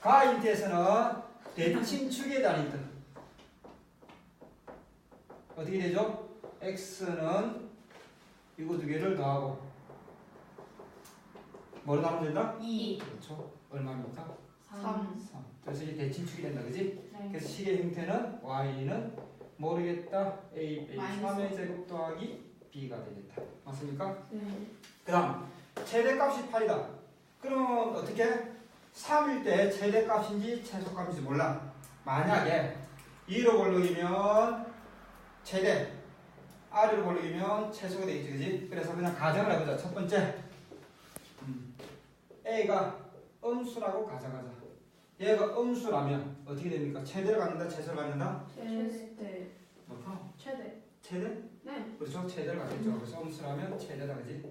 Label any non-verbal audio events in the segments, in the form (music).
가인트에서는 대칭축에 힌트. 어떻게 되죠? x는 이거 두 개를 더하고 뭐로 나누면 된다? 2, 그렇죠. 얼마입니까? 3, 3. 그래서 이제 대칭축이 된다, 그지? 네. 그래서 식의 형태는 y는 모르겠다 a 빼기 마이너스 3의 제곱 더하기 b가 되겠다. 맞습니까? 네. 그 다음 최대값이 8이다. 그러면 어떻게? 3일 때 최대값인지 최소값인지 몰라. 만약에 2로 볼록이면 최대, R로 볼록이면 최소가 되겠지, 그지? 그래서 그냥 가정을 해보자. 첫 번째, 음, A가 음수라고 가정하자. 얘가 음수라면 어떻게 됩니까? 최대를 갖는다, 최소를 갖는다? 최대. 뭐죠? 최대. 최대? 네. 그렇죠. 최대를 갖겠죠. 그래서 음수라면 최대다, 그지?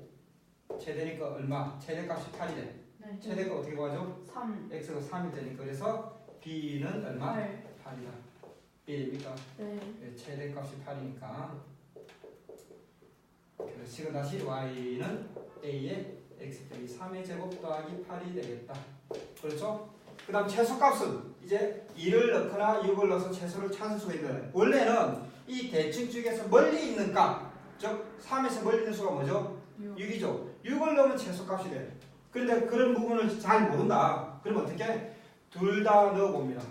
최대니까 얼마? 최대값이 8이래. 네. 최대가 어떻게 구하죠? 3, x가 3이 되니까 그래서 b는 얼마? 8. 8이다. b입니까? 네. 네, 최대값이 8이니까 그래서 지금 다시 y는 a의 x 빼기 3의 제곱 더하기 8이 되겠다. 그렇죠? 그 다음 최소값은 이제 2를 넣거나 6을 넣어서 최소를 찾을 수가 있는. 원래는 이 대칭 중에서 멀리 있는 값, 즉 3에서 멀리 있는 수가 뭐죠? 6. 6이죠. 6을 넣으면 최소값이 돼. 그런데 그런 부분을 잘 모른다. 그러면 어떻게? 둘다 넣어봅니다.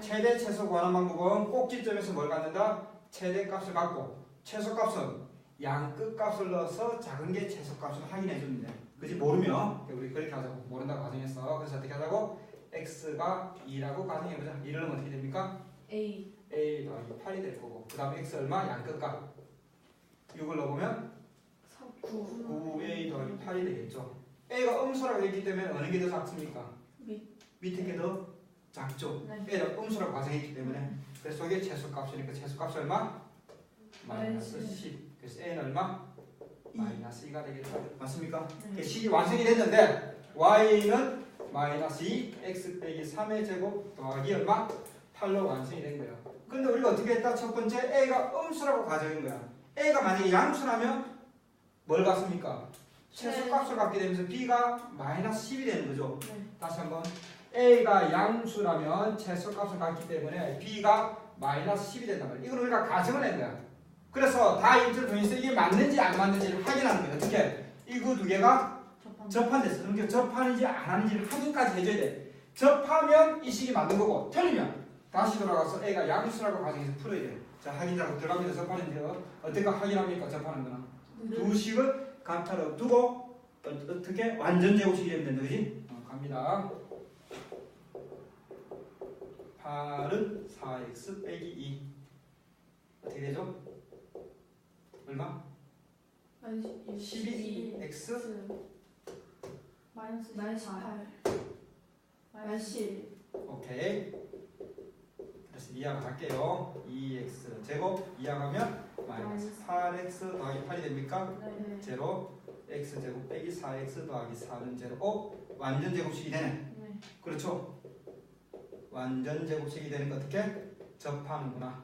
최대 최소 구하는 방법은 꼭지점에서 뭘 갖는다? 최대값을 갖고 최소값은 양 끝값을 넣어서 작은 게 최소값을 확인해 주면 돼. 그지 모르면 우리 그렇게 하자고 모른다고 가정했어. 그래서 어떻게 하자고? x가 2라고 가정해 보자. 2를 넣으면 어떻게 됩니까? A. a 더하기 8이 될 거고 그 다음에 x 얼마? 양 끝값 6을 넣어보면 3, 9. 9a 더하기 8이 되겠죠. a가 음수라고 되기 때문에 어느 게 더 작습니까? 밑. 밑에 게 더 작죠. 네. a가 음수라고 가정했기 때문에 그래서 이게 최소값이니까 최소값이 얼마? 마이너스 마이너스 10. 그래서 a는 얼마? 마이너스 2가 되겠다. 맞습니까? 네. 식이 완성이 됐는데 y는 마이너스 2 x 빼기 3의 제곱 더하기 얼마? 8로 완성이 된 거예요. 근데 우리가 어떻게 했다? 첫 번째 a가 음수라고 가정한 거야. a가 만약에 양수라면 뭘 갖습니까? 최소값을 갖게 되면서 b가 마이너스 10이 되는 거죠. 네. 다시 한번 a가 양수라면 최소값을 갖기 때문에 b가 마이너스 10이 된단 말이야. 이걸 우리가 가정을 한 거야. 그래서 다 인트를 통해서 이게 맞는지 안 맞는지를 확인하는 거야. 어떻게? 이거 두 개가 접한. 접한댔어. 그러니까 접하는지 안 하는지를 확인까지 해줘야 돼. 접하면 이 식이 맞는 거고 틀리면 다시 돌아가서 a가 양수라고 가정해서 풀어야 돼. 자 확인자로 들어갑니다. 접하는데요. 어떻게 확인합니까? 접하는 거는 두 식을 같아로 두고 어, 어떻게 완전 제곱식이 되면 된다. 그지? 어, 갑니다. 8은 4x 빼기 2 어떻게 되죠? 얼마? 마이너스 12 x 마이너스 8. 마이너스 10. 오케이. 그래서 이항 할게요. 2x 제곱 이항하면 마이너스 8x 더하기 8이 됩니까? 네. 제로 x 제곱 빼기 4x 더하기 4는 제로. 어? 완전 제곱식이 되네. 네. 그렇죠? 완전 제곱식이 되는 거 어떻게? 접하는구나.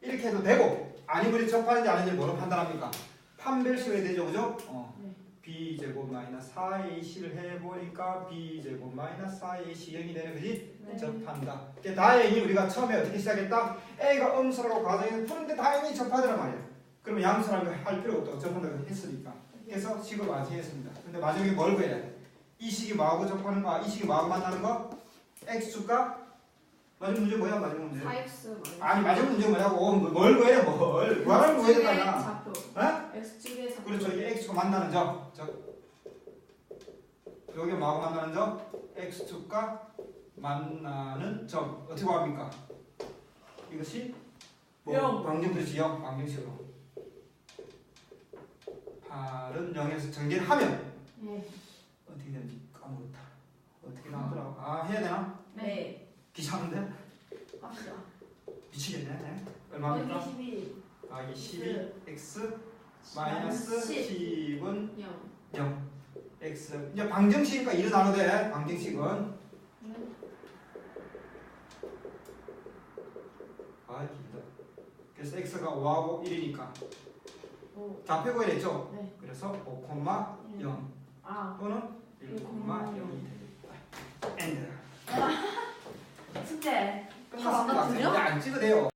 이렇게 해도 되고 아니면 우리 접하는지 아닌지 뭐로 판단합니까? 판별식을 되죠, 그죠? 어. 네. B 제곱 마이너스 4ac를 해보니까 b 제곱 마이너스 4ac 0이 되는 거지? 네. 접한다. 그게 다행히 우리가 처음에 어떻게 시작했다? a가 음수라고 가정해서 푸는데 다행히 접하더란 말이야. 그러면 양수라고 할 필요 없다고 접한다고 했으니까. 그래서 식을 완성했습니다. 근데 마지막에 뭘 구해야 돼? 이 식이 뭐하고 접하는 거, 이 식이 뭐하고 만나는 거? x축과 마지막 문제 뭐야? 마지막 문제. 4x 아니 마지막 문제 뭐냐고 뭐- 뭘 구해 뭘 구해야 되잖아. 좌표. 어? 만나는 점. 저 여기 뭐하고 만나는 점? x축과 만나는 점. 어떻게 구합니까? 이것이 뭐 영. 방정 그렇지 영 방정식으로. 8은 0에서 전개를 하면 네. 어떻게 되는지 까먹었다. 어떻게 나오더라? 아 해야 되나? 네. 귀찮은데? 합시다. 미치겠네. 네. 얼마입니까? 12. 더하기 12 x 마이너스 10. 10은 0. 0 x 이제 방정식이니까 1을 나눠도 돼 방정식은 네. 아 길다 그래서 x가 5하고 1이니까 5. 좌표 구해냈죠 네. 그래서 5, 0 아. 또는 1, 0이 되겠다 엔드 (laughs) 숙제. 끝났습니다. 답안 이제 맞추죠? 안 찍어도 돼요.